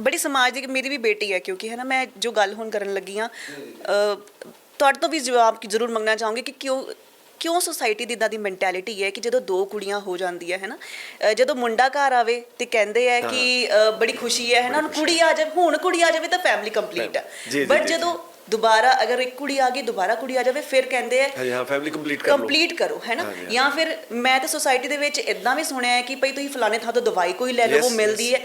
ਬੜੀ ਸਮਾਜ ਦੀ ਮੇਰੀ ਵੀ ਬੇਟੀ ਹੈ ਕਿਉਂਕਿ ਹੈ ਨਾ ਮੈਂ ਜੋ ਗੱਲ ਹੁਣ ਕਰਨ ਲੱਗੀ ਆ ਤੁਹਾਡੇ ਤੋਂ ਵੀ ਜਵਾਬ ਕਿ ਜ਼ਰੂਰ ਮੰਗਣਾ ਚਾਹੂੰਗੀ ਕਿ ਕਿਉਂ ਕਿਉਂ ਸੋਸਾਇਟੀ ਦੀ ਇਦਾਂ ਦੀ ਮੈਂਟੈਲਿਟੀ ਹੈ ਕਿ ਜਦੋਂ ਦੋ ਕੁੜੀਆਂ ਹੋ ਜਾਂਦੀਆਂ ਹੈ ਨਾ ਜਦੋਂ ਮੁੰਡਾ ਘਰ ਆਵੇ ਤੇ ਕਹਿੰਦੇ ਆ ਕਿ ਬੜੀ ਖੁਸ਼ੀ ਹੈ ਹੈ ਨਾ ਹੁਣ ਕੁੜੀ ਆ ਜਾਵੇ ਹੁਣ ਕੁੜੀ ਆ ਜਾਵੇ ਤਾਂ ਫੈਮਿਲੀ ਕੰਪਲੀਟ ਹੈ। ਬਟ ਜਦੋਂ ਦੁਬਾਰਾ ਅਗਰ ਇੱਕ ਕੁੜੀ ਆ ਗਈ ਦੁਬਾਰਾ ਕੁੜੀ ਆ ਜਾਵੇ ਫਿਰ ਕਹਿੰਦੇ ਆ ਹਾਂ ਫੈਮਿਲੀ ਕੰਪਲੀਟ ਕਰ ਲਓ। ਕੰਪਲੀਟ ਕਰੋ ਹੈ ਨਾ। ਜਾਂ ਫਿਰ ਮੈਂ ਤਾਂ ਸੋਸਾਇਟੀ ਦੇ ਵਿੱਚ ਇਦਾਂ ਵੀ ਸੁਣਿਆ ਹੈ ਕਿ ਭਈ ਤੁਸੀਂ ਫਲਾਣੇ ਥਾਂ ਤੋਂ ਦਵਾਈ ਕੋਈ ਲੈ ਲਓ ਉਹ ਮਿਲਦੀ ਹੈ।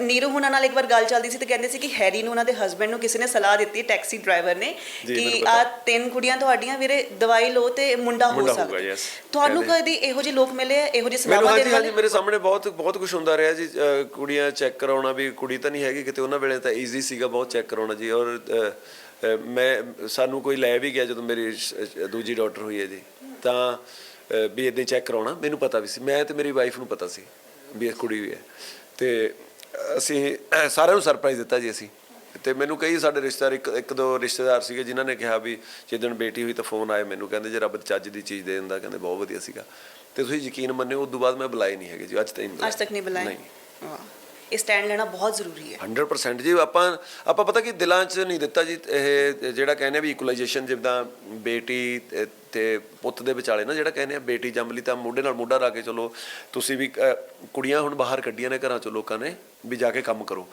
ਨੀਰੂ ਹੁਣਾਂ ਨਾਲ ਇੱਕ ਵਾਰ ਗੱਲ ਚੱਲਦੀ ਸੀ ਤੇ ਕਹਿੰਦੇ ਸੀ ਕਿ ਹੈਰੀ ਨੂੰ ਉਹਨਾਂ ਦੇ ਹਸਬੰਡ ਨੂੰ ਕਿਸੇ ਨੇ ਸਲਾਹ ਦਿੱਤੀ ਟੈਕਸੀ ਡਰਾਈਵਰ ਨੇ ਕਿ। ਆ ਤਿੰਨ ਕੁੜੀਆਂ ਤੁਹਾਡੀਆਂ ਵੀਰੇ ਦਵਾਈ ਲਓ ਤੇ ਮੁੰਡਾ ਹੋ ਸਕਦਾ। ਤੁਹਾਨੂੰ। ਕਦੀ ਇਹੋ ਜਿਹੇ ਲੋਕ ਮਿਲੇ ਆ, ਇਹੋ ਜਿਹੇ ਸਲਾਹਾਂ ਦੇਣ ਵਾਲੇ? ਮੇਰੇ ਸਾਹਮਣੇ ਬਹੁਤ ਬਹੁਤ ਕੁਝ ਹੁੰਦਾ ਰਿਹਾ ਜੀ। ਕੁੜੀਆਂ ਚੈੱਕ ਕਰਾਉਣਾ ਵੀ ਕੁੜੀ ਤਾਂ ਨਹੀਂ ਹੈਗੀ ਕਿਤੇ ਉਹਨਾਂ ਵੇਲੇ ਤਾਂ ਈਜ਼ੀ ਸੀਗਾ ਬਹੁਤ ਚੈੱਕ ਕਰਾਉਣਾ ਜੀ। ਔਰ ਮੈਂ ਸਾਨੂੰ ਕੋਈ ਲੈ ਵੀ ਗਿਆ ਜਦੋਂ ਮੇਰੀ ਦੂਜੀ ਡਾਕਟਰ ਹੋਈ ਹੈ ਜੀ। ਤਾਂ ਵੀ ਇਦਾਂ ਚੈੱਕ ਕਰਾਉਣਾ ਮੈਨੂੰ ਪਤਾ ਵੀ ਸੀ। ਮੈਂ ਤੇ ਮੇਰੀ ਵਾਈਫ ਨੂੰ ਪਤਾ ਸੀ ਵੀ ਇਹ ਕੁੜੀ ਵੀ ਹੈ। ਤੇ ਅਸੀਂ ਸਾਰਿਆਂ ਨੂੰ ਸਰਪ੍ਰਾਈਜ਼ ਦਿੱਤਾ ਜੀ ਅਸੀਂ। ਤੇ ਮੈਨੂੰ ਕਈ ਸਾਡੇ ਰਿਸ਼ਤੇਦਾਰ ਇੱਕ ਇੱਕ ਦੋ ਰਿਸ਼ਤੇਦਾਰ ਸੀਗੇ ਜਿਨ੍ਹਾਂ ਨੇ ਕਿਹਾ ਵੀ ਜਿੱਦਣ ਬੇਟੀ ਹੋਈ ਤਾਂ ਫੋਨ ਆਏ ਮੈਨੂੰ। ਕਹਿੰਦੇ ਜੇ ਰੱਬ ਚੱਜ ਦੀ ਚੀਜ਼ ਦੇ ਦਿੰਦਾ ਕਹਿੰਦੇ ਬਹੁਤ ਵਧੀਆ ਸੀਗਾ। ਤੇ ਤੁਸੀਂ ਯਕੀਨ ਮੰਨਿਓ ਉਸ ਤੋਂ ਬਾਅਦ ਮੈਂ ਬੁਲਾਏ ਨਹੀਂ ਹੈਗੇ ਜੀ ਅੱਜ ਅੱਜ ਤੱਕ ਨਹੀਂ ਬੁਲਾਏ? ਨਹੀਂ। ਵਾਹ। ਇਹ ਸਟੈਂਡ ਲੈਣਾ ਬਹੁਤ ਜ਼ਰੂਰੀ ਹੈ। 100% ਜੀ ਆਪਾਂ ਆਪਾਂ ਪਤਾ ਕਿ ਦਿਲਾਂ 'ਚ ਨਹੀਂ ਦਿੱਤਾ ਜੀ ਇਹ ਜਿਹੜਾ ਕਹਿੰਦੇ ਵੀ ਇਕੁਲਾਈਜੇਸ਼ਨ ਜਿੱਦਾਂ ਬੇਟੀ ਤੇ- ਪੁੱਤ ਦੇ ਵਿਚਾਲੇ ਨਾ ਜਿਹੜਾ ਕਹਿੰਦੇ ਆ ਬੇਟੀ ਜੰਮ ਲਈ ਤਾਂ ਮੋਢੇ ਨਾਲ ਮੋਢਾ ਲਾ ਕੇ ਚਲੋ ਤੁਸੀਂ ਵੀ ਅ, ਕੁੜੀਆਂ ਹੁਣ ਬਾਹਰ ਕੱਢੀਆਂ ਨੇ ਘਰਾਂ 'ਚੋਂ ਲੋਕਾਂ ਨੇ ਵੀ ਜਾ ਕੇ ਕੰਮ ਕਰੋ।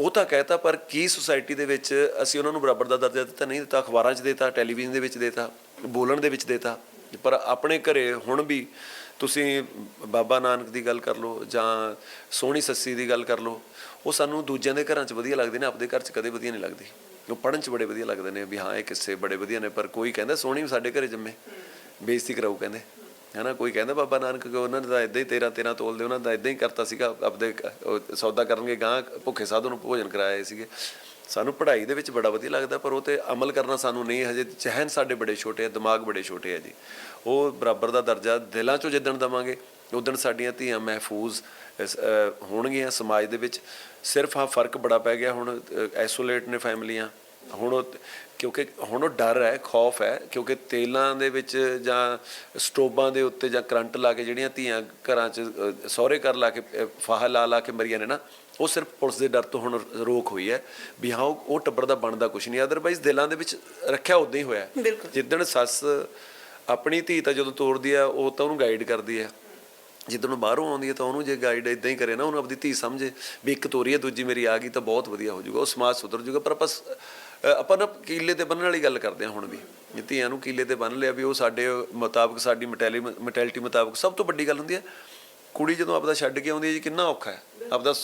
ਉਹ ਤਾਂ ਕਹਿਤਾ ਪਰ ਕੀ ਸੁਸਾਇਟੀ ਦੇ ਵਿੱਚ ਅਸੀਂ ਉਹਨਾਂ ਨੂੰ ਬਰਾਬਰ ਦਾ ਦਰਜਾ ਦਿੱਤਾ ਨਹੀਂ ਦਿੱਤਾ ਅਖਬਾਰਾਂ 'ਚ ਦਿੱਤਾ ਟੈਲੀਵਿਜ਼ਨ ਦੇ ਵਿੱਚ ਦਿੱਤਾ ਬੋਲਣ ਦੇ ਵਿੱਚ ਦਿੱਤਾ ਪਰ ਆਪਣੇ ਘਰੇ ਹੁਣ ਵੀ ਤੁਸੀਂ ਬਾਬਾ ਨਾਨਕ ਦੀ ਗੱਲ ਕਰ ਲਓ ਜਾਂ ਸੋਹਣੀ ਸੱਸੀ ਦੀ ਗੱਲ ਕਰ ਲਓ, ਉਹ ਸਾਨੂੰ ਦੂਜਿਆਂ ਦੇ ਘਰਾਂ 'ਚ ਵਧੀਆ ਲੱਗਦੇ ਨੇ, ਆਪਦੇ ਘਰ 'ਚ ਕਦੇ ਵਧੀਆ ਨਹੀਂ ਲੱਗਦੀ। ਉਹ ਪੜਨ 'ਚ ਬੜੇ ਵਧੀਆ ਲੱਗਦੇ ਨੇ ਵੀ ਹਾਂ, ਇਹ ਕਿੱਸੇ ਬੜੇ ਵਧੀਆ ਨੇ, ਪਰ ਕੋਈ ਕਹਿੰਦਾ ਸੋਹਣੀ ਵੀ ਸਾਡੇ ਘਰੇ ਜੰਮੇ, ਬੇਇੱਜ਼ਤੀ ਕਰਾਊ ਕਹਿੰਦੇ। ਹਨਾ, ਕੋਈ ਕਹਿੰਦਾ ਬਾਬਾ ਨਾਨਕ ਕੋ ਉਹਨਾਂ ਦਾ ਤਾਂ ਇਦਾਂ ਹੀ 13 13 ਤੋਲਦੇ ਉਹਨਾਂ ਦਾ ਇਦਾਂ ਹੀ ਕਰਤਾ ਸੀਗਾ, ਆਪਦੇ ਸੌਦਾ ਕਰਨਗੇ ਗਾਂ ਭੁੱਖੇ ਸਾਧੂ ਨੂੰ ਭੋਜਨ ਕਰਾਏ ਸੀਗੇ। ਸਾਨੂੰ ਪੜ੍ਹਾਈ ਦੇ ਵਿੱਚ ਬੜਾ ਵਧੀਆ ਲੱਗਦਾ ਪਰ ਉਹ ਤੇ ਅਮਲ ਕਰਨਾ ਸਾਨੂੰ ਨਹੀਂ ਹਜੇ ਚਹਿਨ ਸਾਡੇ ਬੜੇ ਛੋਟੇ ਆ ਦਿਮਾਗ ਬੜੇ ਛੋਟੇ ਆ ਜੀ। ਉਹ ਬਰਾਬਰ ਦਾ ਦਰਜਾ ਦਿਲਾਂ 'ਚੋਂ ਜਿੱਦਣ ਦਵਾਂਗੇ ਉਦਣ ਸਾਡੀਆਂ ਧੀਆਂ ਮਹਿਫੂਜ਼ ਹੋਣਗੀਆਂ ਸਮਾਜ ਦੇ ਵਿੱਚ। ਸਿਰਫ ਹਾਂ ਫ਼ਰਕ ਬੜਾ ਪੈ ਗਿਆ ਹੁਣ ਆਈਸੋਲੇਟ ਨੇ ਫੈਮਲੀਆਂ। ਹੁਣ ਉਹ ਕਿਉਂਕਿ ਹੁਣ ਉਹ ਡਰ ਹੈ ਖੌਫ ਹੈ ਕਿਉਂਕਿ ਤੇਲਾਂ ਦੇ ਵਿੱਚ ਜਾਂ ਸਟੋਬਾਂ ਦੇ ਉੱਤੇ ਜਾਂ ਕਰੰਟ ਲਾ ਕੇ ਜਿਹੜੀਆਂ ਧੀਆਂ ਘਰਾਂ 'ਚ ਸਹੁਰੇ ਘਰ ਲਾ ਕੇ ਅਹ, ਫਾਹਾ ਲਾ ਲਾ ਕੇ ਮਰੀਆਂ ਨੇ ਨਾ ਉਹ ਸਿਰਫ ਪੁਲਿਸ ਦੇ ਡਰ ਤੋਂ ਹੁਣ ਰੋਕ ਹੋਈ ਹੈ ਵੀ ਹਾਂ ਉਹ ਟੱਬਰ ਦਾ ਬਣਦਾ ਕੁਝ ਨਹੀਂ। ਅਦਰਵਾਈਜ਼ ਦਿਲਾਂ ਦੇ ਵਿੱਚ ਰੱਖਿਆ ਉਦਾਂ ਹੀ ਹੋਇਆ। ਜਿੱਦਣ ਸੱਸ ਆਪਣੀ ਧੀ ਤਾਂ ਜਦੋਂ ਤੋਰਦੀ ਆ ਉਹ ਤਾਂ ਉਹਨੂੰ ਗਾਈਡ ਕਰਦੀ ਹੈ। ਜਿੱਦਣ ਉਹ ਬਾਹਰੋਂ ਆਉਂਦੀ ਹੈ ਤਾਂ ਉਹਨੂੰ ਜੇ ਗਾਈਡ ਇਦਾਂ ਹੀ ਕਰੇ ਨਾ ਉਹਨੂੰ ਆਪਣੀ ਧੀ ਸਮਝੇ ਵੀ ਇੱਕ ਤੋਰੀ ਹੈ ਦੂਜੀ ਮੇਰੀ ਆ ਗਈ ਤਾਂ ਬਹੁਤ ਵਧੀਆ ਹੋ ਜਾਊਗਾ ਉਹ ਸਮਾਜ ਸੁਧਰ ਜਾਊਗਾ। ਪਰ ਆਪਾਂ ਆਪਾਂ ਨਾ ਕੀਲੇ ਤੇ ਬੰਨਣ ਵਾਲੀ ਗੱਲ ਕਰਦੇ ਹਾਂ ਹੁਣ ਵੀ ਧੀਆਂ ਨੂੰ ਕੀਲੇ ਤੇ ਬੰਨ ਲਿਆ ਵੀ ਉਹ ਸਾਡੇ ਮੁਤਾਬਕ ਸਾਡੀ ਮੈਟੈਲੀ ਮੈਟੈਲਿਟੀ ਮੁਤਾਬਕ ਸਭ ਤੋਂ ਵੱਡੀ ਗੱਲ ਹੁੰਦੀ ਹੈ ਕੁੜੀ ਜਦੋਂ ਆਪਦਾ ਛੱਡ ਕੇ ਆਉਂਦੀ ਹੈ ਜੀ ਕਿੰਨਾ ਔਖਾ ਹੈ। ਆਪਦਾ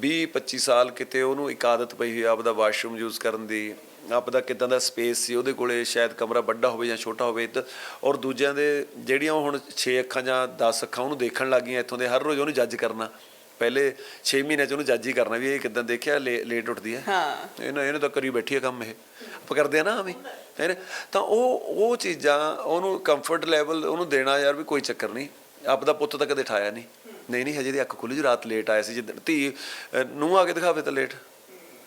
20 25 ਸਾਲ ਕਿਤੇ ਉਹਨੂੰ ਇੱਕ ਆਦਤ ਪਈ ਹੋਈ ਆਪਦਾ ਵਾਸ਼ਰੂਮ ਯੂਜ਼ ਕਰਨ ਦੀ ਆਪਦਾ ਕਿਦਾਂ ਦਾ ਸਪੇਸ ਸੀ ਉਹਦੇ ਕੋਲੇ ਸ਼ਾਇਦ ਕਮਰਾ ਵੱਡਾ ਹੋਵੇ ਜਾਂ ਛੋਟਾ ਹੋਵੇ ਤੇ ਔਰ ਦੂਜਿਆਂ ਦੇ ਜਿਹੜੀਆਂ ਉਹ ਹੁਣ 6 ਅੱਖਾਂ ਜਾਂ 10 ਅੱਖਾਂ ਉਹਨੂੰ ਦੇਖਣ ਲੱਗੀਆਂ ਇੱਥੋਂ ਦੇ ਹਰ ਰੋਜ਼ ਉਹਨੂੰ ਜੱਜ ਕਰਨਾ। ਪਹਿਲੇ 6 ਮਹੀਨਿਆਂ ਚ ਉਹਨੂੰ ਜੱਜ ਹੀ ਕਰਨਾ ਵੀ ਇਹ ਕਿਦਾਂ ਦੇਖਿਆ ਲੇਟ ਉੱਠਦੀ ਹੈ। ਹਾਂ। ਇਹਨਾਂ ਇਹਨੇ ਤਾਂ ਕਰੀ ਬੈਠੀ ਹੈ ਕੰਮ ਇਹ। ਆਪਾਂ ਕਰਦੇ ਆ ਨਾ ਆਵੇਂ ਹੈਂ ਤਾਂ ਉਹ ਉਹ ਚੀਜ਼ਾਂ ਉਹਨੂੰ ਕੰਫਰਟ ਲੈਵਲ ਉਹਨੂੰ ਦੇਣਾ ਯਾਰ ਵੀ ਕੋਈ ਚੱਕਰ ਨਹੀਂ। ਆਪਦਾ ਪੁੱਤ ਤਾਂ ਕਦੇ ਠਾਇਆ ਨਹੀਂ। ਨਹੀਂ ਨਹੀਂ ਹਜੇ ਦੀ ਅੱਖ ਖੁੱਲੀ ਜੀ ਰਾਤ ਲੇਟ ਆਇਆ ਸੀ ਜਿੱਦਣ ਧੀ ਨੂੰ ਆ ਕੇ ਦਿਖਾਵੇ ਤਾਂ ਲੇਟ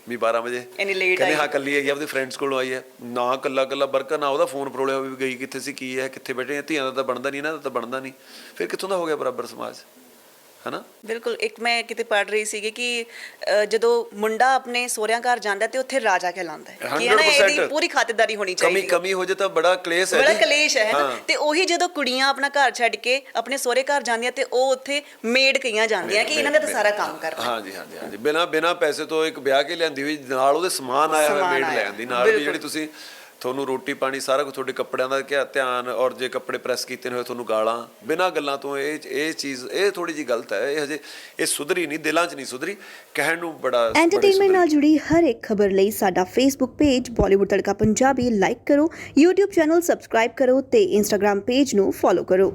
ਵੀ 12 ਵਜੇ। ਇੰਨੀ ਕਹਿੰਦੇ ਆਈ। ਹਾਂ ਕੱਲੀ ਹੈਗੀ ਆਪਦੇ ਫਰੈਂਡਸ ਕੋਲੋਂ ਆਈ ਹੈ। ਨਾ ਕੱਲਾ ਕੱਲਾ ਬਰਕਰ ਨਾ ਉਹਦਾ ਫੋਨ ਪਰੋਲਿਆ ਹੋਵੇ ਵੀ ਗਈ ਕਿੱਥੇ ਸੀ ਕੀ ਹੈ ਕਿੱਥੇ ਬੈਠੇ ਆ ਧੀਆਂ ਦਾ ਤਾਂ ਬਣਦਾ ਨਹੀਂ ਇਹਨਾਂ ਦਾ ਤਾਂ ਬਣਦਾ ਨਹੀਂ। ਫਿਰ ਕਿੱਥੋਂ ਦਾ ਹੋ ਗਿਆ ਬਰਾਬਰ ਸਮਾਜ? ਹਨਾ ਬਿਲਕੁਲ ਇੱਕ ਮੈਂ ਕਿਤੇ ਪੜ੍ਹ ਰਹੀ ਸੀਗੀ ਕਿ ਅ, ਜਦੋਂ ਮੁੰਡਾ ਆਪਣੇ ਸਹੁਰਿਆਂ ਘਰ ਜਾਂਦਾ ਤੇ ਉੱਥੇ ਰਾਜਾ ਕਹਿਲਾਉਂਦਾ ਹੈ ਕਿ ਨਾ 100% ਇਹਦੀ ਪੂਰੀ ਖਾਤਰਦਾਰੀ ਹੋਣੀ ਕਮੀ ਚਾਹੀਦੀ ਹੈ ਕਮੀ ਹੋ ਜੇ ਤਾਂ ਬੜਾ ਕਲੇਸ਼ ਹੈ ਬੜਾ ਜੀ। ਕਲੇਸ਼ ਹੈ ਨਾ ਹਾਂ। ਤੇ ਉਹੀ ਜਦੋਂ ਕੁੜੀਆਂ ਆਪਣਾ ਘਰ ਛੱਡ ਕੇ ਆਪਣੇ ਸਹੁਰੇ ਘਰ ਜਾਂਦੀਆਂ ਤੇ ਉਹ ਉੱਥੇ ਮੇਡ ਕਈਆਂ ਜਾਂਦੀਆਂ ਕਿ ਇਹਨਾਂ ਦਾ ਤਾਂ ਸਾਰਾ ਕੰਮ ਕਰਨਾ ਹਾਂਜੀ ਹਾਂਜੀ ਹਾਂਜੀ ਬਿਨਾ ਬਿਨਾ ਪੈਸੇ ਤੋਂ ਇੱਕ ਵਿਆਹ ਕੇ ਲਿਆਂਦੀ ਹੋਈ ਨਾਲ ਉਹਦੇ ਸਮਾਨ ਆਇਆ ਹੋਇਆ ਸਮਾਨ ਮੇਡ ਆਇਆ। ਲੈ ਆਂਦੀ ਨਾਲ ਵੀ। ਜਿਹੜੀ ਤੁਸੀਂ ਤੁਹਾਨੂੰ ਰੋਟੀ ਪਾਣੀ ਸਾਰਾ ਕੁਝ ਤੁਹਾਡੇ ਕੱਪੜਿਆਂ ਦਾ ਕਿਆ ਧਿਆਨ ਔਰ ਜੇ ਕੱਪੜੇ ਪ੍ਰੈਸ ਕੀਤੇ ਹੋਏ ਤੁਹਾਨੂੰ ਗਾਲਾਂ, ਬਿਨਾ ਗੱਲਾਂ ਤੋਂ ਇਹ ਇਹ ਚੀਜ਼, ਇਹ ਥੋੜੀ ਜੀ ਗਲਤ ਹੈ, ਇਹ ਹਜੇ ਇਹ ਸੁਧਰੀ ਨਹੀਂ, ਦਿਲਾਂ 'ਚ ਨਹੀਂ ਸੁਧਰੀ, ਕਹਿਣ ਨੂੰ ਬੜਾ ਐਂਟਰਟੇਨਮੈਂਟ ਨਾਲ ਜੁੜੀ ਹਰ ਇੱਕ ਖਬਰ ਲਈ ਸਾਡਾ Facebook page Bollywood Tadka Punjabi like ਕਰੋ, YouTube ਚੈਨਲ ਸਬਸਕ੍ਰਾਈਬ ਕਰੋ ਤੇ Instagram ਪੇਜ ਨੂੰ ਫੋਲੋ ਕਰੋ।